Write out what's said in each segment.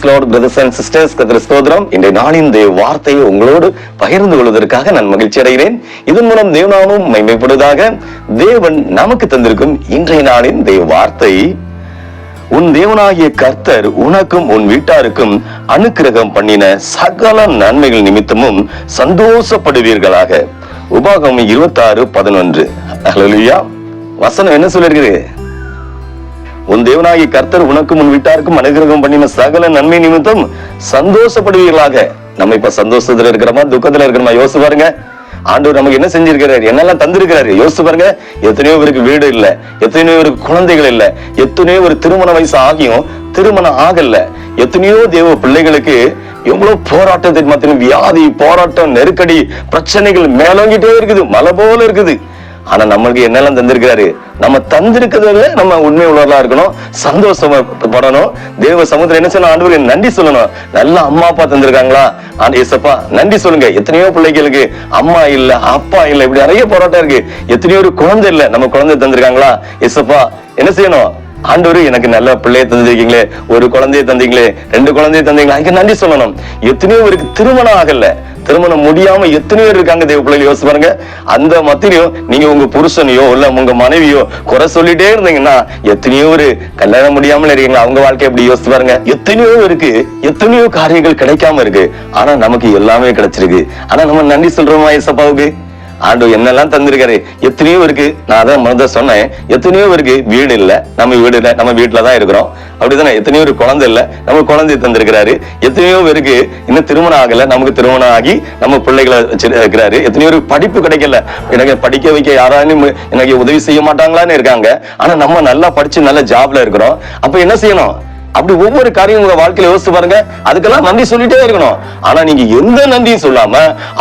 Praise Lord brothers and sisters கத்திர ஸ்தோத்திரம். இன்றைய நாளின் தேவ வார்த்தையை உங்களோடு பகிர்ந்து கொள்வதற்காக நான் மகிழ்ச்சி அடைகிறேன். இதன் மூலம் தேவனாமும் மைமைப்படுவதாக தேவன் நமக்கு தந்திருக்கும் இன்றைய நாளின் தேவ வார்த்தை. உன் தேவனாகிய கர்த்தர் உனக்கும் உன் வீட்டாருக்கும் அனுக்கிரகம் பண்ணின சகல நன்மைகள் நிமித்தமும் சந்தோஷப்படுவீர்களாக. உபாகம் இருபத்தாறு பதினொன்று. வசனம் என்ன சொல்லிருக்குது உன் தேவனாகி கர்த்தர் உனக்கும் உன் வீட்டாருக்கும் அனுகிரகம் பண்ணின சகல நன்மை நிமித்தம் சந்தோஷப்படுவீர்களாக. நம்ம இப்ப சந்தோஷத்துல இருக்கிறோமா துக்கத்துல இருக்கிறோமா? யோசிச்சு பாருங்க. ஆண்டவர் நமக்கு என்ன செஞ்சிருக்கிறாரு? என்னெல்லாம் தந்திருக்கிறாரு? யோசிச்சு பாருங்க. எத்தனையோ பேருக்கு வீடு இல்ல எத்தனையோ பேருக்கு குழந்தைகள் இல்ல எத்தனையோ ஒரு திருமண வயசு ஆகியும் திருமணம் ஆகல. எத்தனையோ தேவ பிள்ளைகளுக்கு எவ்வளவு போராட்டத்தின் மத்தியும் வியாதி போராட்டம் நெருக்கடி பிரச்சனைகள் மேலோங்கிட்டே இருக்குது மலை போல இருக்குது. ஆனா நம்மளுக்கு என்னெல்லாம் தந்திருக்கிறாரு? நம்ம தந்திருக்கிறதுல நம்ம உண்மை உள்ளவர்களா இருக்கணும் சந்தோஷப்படணும் தேவ சமுதிரம் என்ன செய்யணும் ஆண்டவருக்கு நன்றி சொல்லணும். நல்ல அம்மா அப்பா தந்திருக்காங்களா? ஆண்டு ஏசப்பா நன்றி சொல்லுங்க. எத்தனையோ பிள்ளைகளுக்கு அம்மா இல்ல அப்பா இல்ல இப்படி நிறைய போராட்டம் இருக்கு. எத்தனையோ ஒரு குழந்தை இல்ல நம்ம குழந்தை தந்திருக்காங்களா? ஏசப்பா என்ன செய்யணும்? ஆண்டவர் எனக்கு நல்ல பிள்ளைய தந்திருக்கீங்களே ஒரு குழந்தைய தந்தீங்களே ரெண்டு குழந்தைய தந்தீங்களா? அதுக்கு நன்றி சொல்லணும். எத்தனையோ பேருக்கு திருமணம் ஆகல. திருமணம் முடியாம எத்தனையோ பேர் இருக்காங்க தேவ பிள்ளைகள் யோசிச்சு பாருங்க. அந்த மத்திலையும் நீங்க உங்க புருஷனையோ இல்ல உங்க மனைவியோ குறை சொல்லிட்டே இருந்தீங்கன்னா எத்தனையோ ஒரு கல்யாணம் முடியாமல் இருக்கீங்களா? அவங்க வாழ்க்கை எப்படி யோசிச்சு பாருங்க. எத்தனையோ இருக்கு எத்தனையோ காரியங்கள் கிடைக்காம இருக்கு. ஆனா நமக்கு எல்லாமே கிடைச்சிருக்கு. ஆனா நம்ம நன்றி சொல்றோமா ஏசப்பாவுக்கு? ஆண்டு என்னெல்லாம் தந்திருக்காரு? எத்தனையோ இருக்கு. நான் அதான் முதல்ல சொன்னேன். எத்தனையோ இருக்கு. வீடு இல்ல. நம்ம வீடு இல்லை. நம்ம வீட்டுல தான் இருக்கிறோம். அப்படிதானே? எத்தனையோ ஒரு குழந்தை இல்ல. நம்ம குழந்தை தந்திருக்கிறாரு. எத்தனையோ பேருக்கு இன்னும் திருமணம் ஆகல. நமக்கு திருமணம் ஆகி நம்ம பிள்ளைகளை வச்சிருக்கிறாரு. எத்தனையோ ஒரு படிப்பு கிடைக்கல. எனக்கு படிக்க வைக்க யாராலும் எனக்கு உதவி செய்ய மாட்டாங்களான்னு இருக்காங்க. ஆனா நம்ம நல்லா படிச்சு நல்ல ஜாப்ல இருக்கிறோம். அப்ப என்ன செய்யணும்? அப்படி ஒவ்வொரு காரியம் உங்க வாழ்க்கையில யோசிச்சு பாருங்க. அதுக்கெல்லாம் நன்றி சொல்லிட்டே இருக்கணும். ஆனா நீங்க எந்த நன்றியும் சொல்லாம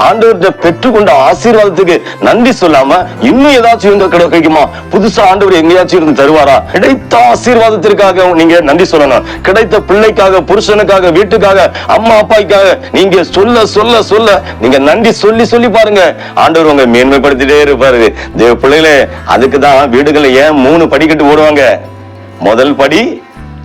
ஆண்டவர்கிட்ட பெற்றுக்கொண்ட ஆசீர்வாதத்துக்கு நன்றி சொல்லாம இன்னும் ஏதாச்சும் எங்க கிடைக்குமா புதுசா ஆண்டவர் எங்கேயாச்சும் இருந்து தருவாரா? கிடைத்த ஆசீர்வாதத்திற்காக நீங்க நன்றி சொல்லணும். கிடைத்த பிள்ளைக்காக புருஷனுக்காக வீட்டுக்காக அம்மா அப்பாய்க்காக நீங்க சொல்ல சொல்ல சொல்ல நீங்க நன்றி சொல்லி சொல்லி பாருங்க. ஆண்டவர் உங்க மேன்மைப்படுத்திட்டே இருப்பாரு. தேவ பிள்ளைகளே அதுக்கு தான் வீடுகளை ஏன் மூணு படிக்கட்டு ஓடுவாங்க? முதல் படி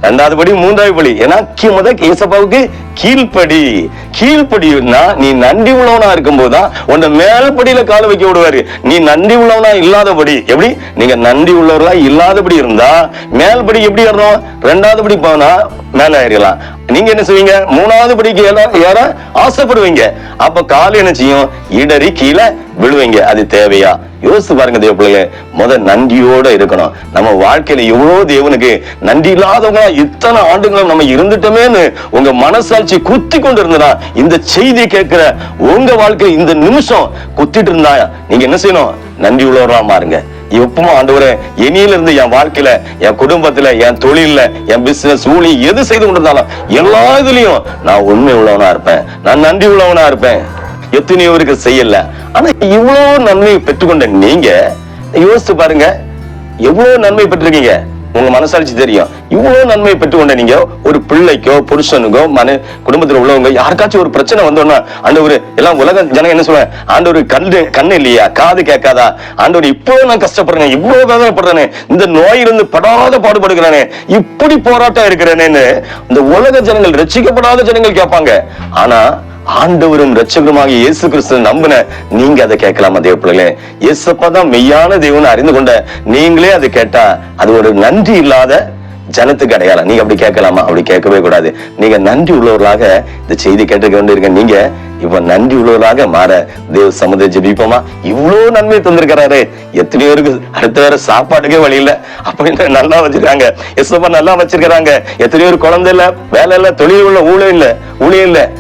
ரெண்டாவது படி மூன்றாவது படி. ஏன்னா கீ- முத ஏசப்பாவுக்கு கீழ்ப்படி கீழ்ப்படினா நீ நன்றி உள்ளவனா இருக்கும்போதுதான் உன்னை மேல்படியில கால வைக்க விடுவாரு. நீ நன்றி உள்ளவனா இல்லாதபடி எப்படி? நீங்க நன்றி உள்ளவர்களா இல்லாதபடி இருந்தா மேல்படி எப்படி ஏறணும்? ரெண்டாவது படி போனா மேல ஏறிடலாம். நீங்க என்ன செய்வீங்க? மூணாவது படிக்கு ஏற ஏற ஆசைப்படுவீங்க. அப்ப கால் என்ன செய்யும்? இடறி கீழே விழுவீங்க. அது தேவையா? யோசித்து பாருங்க தேவ பிள்ளைங்க முத நன்றியோட இருக்கணும். நம்ம வாழ்க்கையில எவ்வளவு தேவனுக்கு நன்றி இல்லாதவங்க இத்தனை ஆண்டுகளும் நம்ம இருந்துட்டோமேன்னு உங்க மனசால் மனசாட்சி குத்தி கொண்டு இருந்தா இந்த செய்தி கேட்கிற உங்க வாழ்க்கை இந்த நிமிஷம் குத்திட்டு இருந்தா நீங்க என்ன செய்யணும்? நன்றி உள்ளவரா மாறுங்க எப்பவும் ஆண்டவரே இனியில இருந்து என் வாழ்க்கையில என் குடும்பத்துல என் தொழில என் பிசினஸ் ஊழி எது செய்து கொண்டிருந்தாலும் எல்லா இதுலயும் நான் உண்மை உள்ளவனா இருப்பேன். நான் நன்றி உள்ளவனா இருப்பேன். எத்தனையோ பேருக்கு செய்யல. ஆனா இவ்வளவு நன்மை பெற்றுக்கொண்ட நீங்க யோசிச்சு பாருங்க எவ்வளவு நன்மை பெற்றிருக்கீங்க? உங்க மனசாட்சி தெரியும். இவ்வளவு நன்மை பெற்றுக்கொண்ட நீங்க ஒரு பிள்ளைக்கோ புருஷனுக்கோ மன குடும்பத்துல உள்ளவங்க யாருக்காச்சும் ஒரு பிரச்சனை வந்தோம்னா ஆண்டவர் எல்லாம் உலக ஜனங்க என்ன சொல்லுவாங்க ஆண்டவர் கண்ணு கண்ணு இல்லையா? காது கேட்காதா? ஆண்டவர் இப்போ நான் கஷ்டப்படுறேன் இவ்வளவு வேதனைப்படுறேனே இந்த நோய் இருந்து படாத பாடுபடுகிறானே இப்படி போராட்டம் இருக்கிறேனேன்னு இந்த உலக ஜனங்கள் ரசிக்கப்படாத ஜனங்கள் கேட்பாங்க. ஆனா ஆண்டவரும் ரட்சகருமாக இயேசு கிறிஸ்து நம்பின நீங்க அதை கேட்கலாமா தேவ பிள்ளைகளே? இயேசப்பா தான் மெய்யான தேவன் அறிந்து கொண்ட நீங்களே அதை கேட்டா அது ஒரு நன்றி இல்லாத ஜனத்துக்கு அடையாளம். நீங்க அப்படி கேட்கலாமா? அப்படி கேட்கவே கூடாது. நீங்க நன்றி உள்ளவர்களாக இந்த செய்தி கேட்டுக்க வேண்டியிருக்க நீங்க இப்ப நன்றி உள்ளவர்களாக மாற தேவ சமுதிர ஜபிப்போமா? இவ்வளவு நன்மை தந்திருக்கிறாரு. எத்தனையோ இருக்கு அடுத்த வேற சாப்பாட்டுக்கே வழி இல்ல. அப்படின்னு நல்லா வச்சிருக்காங்க. எஸ்எப்பா நல்லா வச்சிருக்கிறாங்க. எத்தனையோ குழந்தை இல்ல வேலை இல்ல தொழில் உள்ள ஊழியம் இல்ல ஊழியம் இல்ல.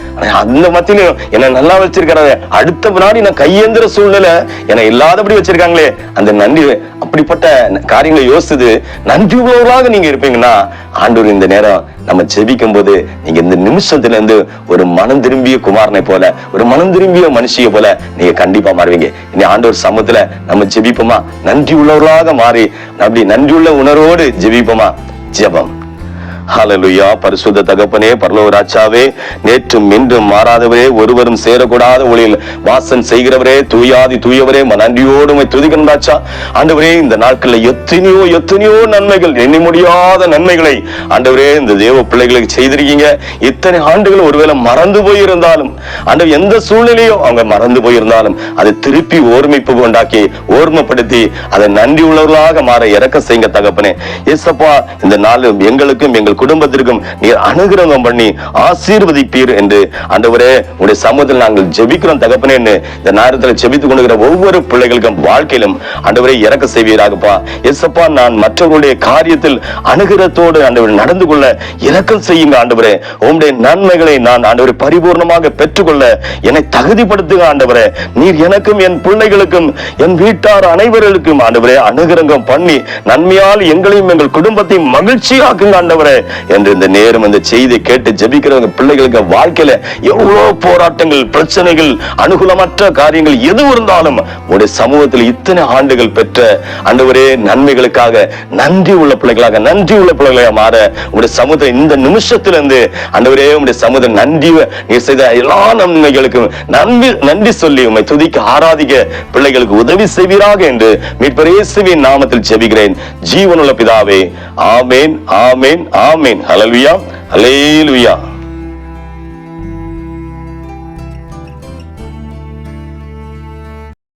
அந்த மத்தியிலையும் என்ன நல்லா வச்சிருக்கிறாரு. அடுத்த பின்னாடி நான் கையேந்திர சூழ்நிலை என்னை இல்லாதபடி வச்சிருக்காங்களே. அந்த நன்றி அப்படிப்பட்ட காரியங்களை யோசிச்சது நன்றி உள்ளவர்களாக நீங்க இருப்பீங்கன்னா ஆண்டூர் இந்த நேரம் நம்ம ஜெபிக்கும் போது நீங்க இந்த நிமிஷத்துல இருந்து ஒரு மனம் திரும்பிய குமாரனை போல ஒரு மனம் திரும்பிய மனுஷிய போல நீங்க கண்டிப்பா மாறுவீங்க. இனி ஆண்டவர் சமத்துல நம்ம ஜெபிப்போமா? நன்றி உள்ளவர்களாக மாறி அப்படி நன்றி உள்ள உணர்வோடு ஜெபிப்போமா? ஜெபம். ஹலலுயா பரிசுத்த தகப்பனே பரலோ ராஜாவே நேற்றும் இன்றும் மாறாதவரே ஒருவரும் சேரக்கூடாத ஒளியில் வாசன் செய்கிறவரே தூயாதி தூயவரே நன்றியோடு துதிக்கணும் துதிக்கிறோம் ராஜா. ஆண்டவரே இந்த நாட்களில் எத்தனையோ எத்தனையோ நன்மைகள் எண்ணி முடியாத நன்மைகளை ஆண்டவரே இந்த தேவ பிள்ளைகளுக்கு செய்திருக்கீங்க. இத்தனை ஆண்டுகள் ஒருவேளை மறந்து போயிருந்தாலும் ஆண்டவர் எந்த சூழ்நிலையோ அவங்க மறந்து போயிருந்தாலும் அதை திருப்பி ஓர்மிப்பு உண்டாக்கி ஓர்மப்படுத்தி அதை நன்றி உள்ளவர்களாக மாற இறக்க செய்யுங்க தகப்பனே. ஏசப்பா இந்த நாள் எங்களுக்கும் எங்கள் குடும்பத்திற்கும் நீர் அனுகிரகம் பண்ணி ஆசீர்வதிப்பீர் என்று. ஆண்டவரே உடைய சமூகத்தில் நாங்கள் ஜெபிக்கிறோம் தகப்பனேன்னு இந்த நேரத்தில் ஜெபித்துக் கொண்டுகிற ஒவ்வொரு பிள்ளைகளுக்கும் வாழ்க்கையிலும் ஆண்டவரே இறக்க செய்வீராகப்பா. எஸ்அப்பா நான் மற்றவர்களுடைய காரியத்தில் அனுகிரத்தோடு ஆண்டவர் நடந்து கொள்ள இறக்கம் செய்யுங்க ஆண்டவரே. உங்களுடைய நன்மைகளை நான் ஆண்டவரை பரிபூர்ணமாக பெற்றுக்கொள்ள என்னை தகுதிப்படுத்துங்க ஆண்டவரே. நீர் எனக்கும் என் பிள்ளைகளுக்கும் என் வீட்டார் அனைவர்களுக்கும் ஆண்டவரே அனுகிரகம் பண்ணி நன்மையால் எங்களையும் எங்கள் குடும்பத்தையும் மகிழ்ச்சியாக்குங்க ஆண்டவரே. என்று இந்த நேரம் அந்த செய்தி கேட்டு ஜபிக்கிறவங்க பிள்ளைகளுக்கு வாழ்க்கையில எவ்வளவு போராட்டங்கள் பிரச்சனைகள் அனுகூலமற்ற காரியங்கள் எது இருந்தாலும் உடைய சமூகத்தில் இத்தனை ஆண்டுகள் பெற்ற ஆண்டவரே நன்மைகளுக்காக நன்றி உள்ள பிள்ளைகளாக நன்றி உள்ள பிள்ளைகளாக மாற உடைய சமூகத்தில் இந்த நிமிஷத்திலிருந்து ஆண்டவரே உடைய சமூகம் நன்றி நீர் செய்த எல்லா நன்மைகளுக்கும் நன்றி நன்றி சொல்லி உண்மை துதிக்க ஆராதிக்க பிள்ளைகளுக்கு உதவி செய்வீராக என்று மீட்பரேசுவின் நாமத்தில் ஜெபிக்கிறேன். ஜீவனுள்ள பிதாவே ஆமேன் ஆமேன் ஆமேன் ஹalleluya ஹalleluya